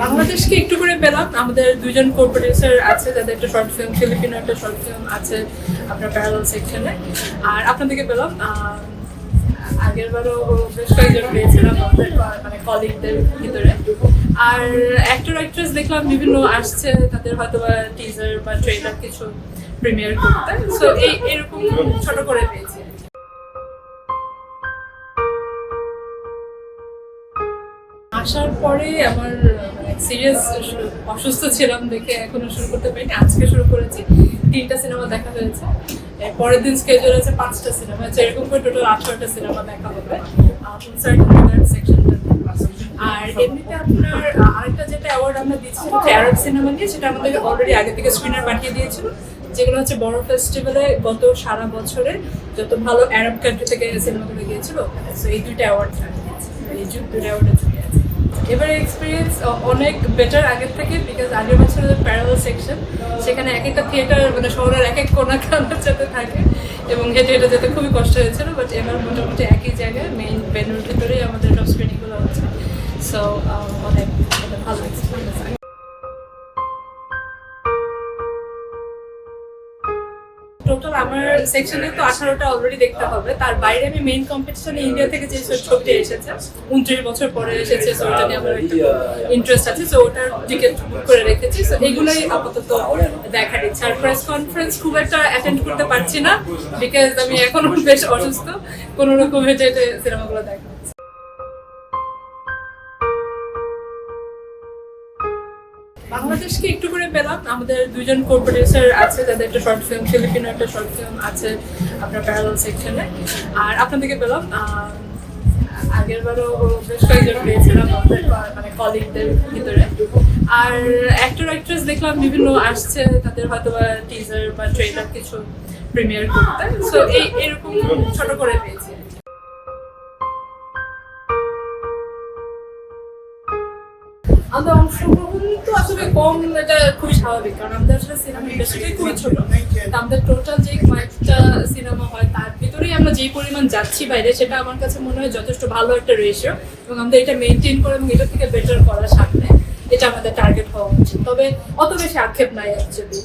বাংলাদেশকে একটু করে পেলাম। আমাদের দুজন কো আছে যাদের একটা শর্ট ফিল্ম ফিলিপিনো একটা শর্ট ফিল্ম আছে আপনার প্যারাল সেকশনে আর আপনাদেরকে পেলাম আগের বারও বেশ কয়েকজন পেয়েছিলাম মানে কলিগদের ভিতরে। আর অ্যাক্টর অ্যাক্ট্রেস দেখলাম, বিভিন্ন আসছে, তাদের হয়তো বা টিজার বা ট্রেলার কিছু প্রিমিয়ার করতে। সো এই, এরকম ছোট করে পেয়েছি। আসার পরে আমার সিরিয়াস অসুস্থ ছিলাম দেখে এখনও শুরু করতে পারিনি। আজকে শুরু করেছি। তিনটা সিনেমা দেখা হয়েছে। পরের দিন স্কেজুল আছে পাঁচটা সিনেমা আছে এরকম করে টোটাল আঠারোটা সিনেমা দেখা হবে। আর এমনিতে আপনার আরেকটা যেটা অ্যাওয়ার্ড আমরা দিচ্ছি অ্যারব সিনেমা নিয়ে, সেটা আমাদের অলরেডি আগে থেকে স্ক্রিনার পাঠিয়ে দিয়েছিল। যেগুলো হচ্ছে বড় ফেস্টিভ্যালে গত সারা বছরে যত ভালো অ্যারব কান্ট্রি থেকে সিনেমাগুলো গিয়েছিল সো এই দুইটা অ্যাওয়ার্ড এই দু- দুইটা অ্যাওয়ার্ডে আছে এবারে এক্সপিরিয়েন্স অনেক বেটার আগের থেকে বিকজ আগের বছর প্যারাল সেকশন সেখানে এক একটা থিয়েটার মানে শহরের এক এক কোনা কানার যাতে থাকে এবং হেঁটে হেঁটে যেতে খুবই কষ্ট হয়েছিল বাট এবার মোটামুটি একই জায়গায় মেইন ভেন্যুর ভিতরেই আমাদের সব স্ক্রিনিংগুলো হচ্ছে। সো অনেক ভালো এক্সপিরিয়েন্স টোটাল আমার সেকশনে তো আঠারোটা অলরেডি দেখতে হবে। তার বাইরে আমি মেইন কম্পিটিশনে ইন্ডিয়া থেকে যে ছবিটা এসেছে, উনত্রিশ বছর পরে এসেছে সো ওটা নিয়ে আমার ইন্টারেস্ট আছে। সো ওটার টিকিট বুক করে রেখেছি। সো এগুলোই আপাতত দেখার ইচ্ছা। আর প্রেস কনফারেন্স খুব একটা অ্যাটেন্ড করতে পারছি না বিকজ আমি এখনও বেশ অসুস্থ। কোনো রকম হেঁটে সিনেমাগুলো দেখা। বাংলাদেশকে একটু করে পেলাম। আমাদের দুজন কো আছে যাদের একটা শর্ট ফিল্ম ফিলিপিনো একটা শর্ট ফিল্ম আছে আপনার প্যারাল সেকশনে আর আপনাদেরকে পেলাম আহ, আগের বারও বেশ কয়েকজন পেয়েছিলাম আমাদের মানে কলিগদের ভিতরে। আর অ্যাক্টর অ্যাক্ট্রেস দেখলাম বিভিন্ন আসছে তাদের হয়তো বা টিজার বা ট্রেলার কিছু প্রিমিয়ার করতে। সো এই এরকম ছোট করে পেয়েছি। আমাদের অংশগ্রহণ তো আসলে কম, এটা খুবই স্বাভাবিক, কারণ আমাদের আসলে সিনেমা ইন্ডাস্ট্রিটাই খুবই ছোট। আমাদের টোটাল যে কয়েকটা সিনেমা হয়, তার ভিতরেই আমরা যে পরিমাণ যাচ্ছি বাইরে, সেটা আমার কাছে মনে হয় যথেষ্ট ভালো একটা রেশিও এবং আমাদের এটা মেনটেন করে এবং এটা থেকে বেটার করার সামনে, এটা আমাদের টার্গেট হওয়া উচিত। তবে অত বেশি আক্ষেপ নাই অ্যাকচুয়ালি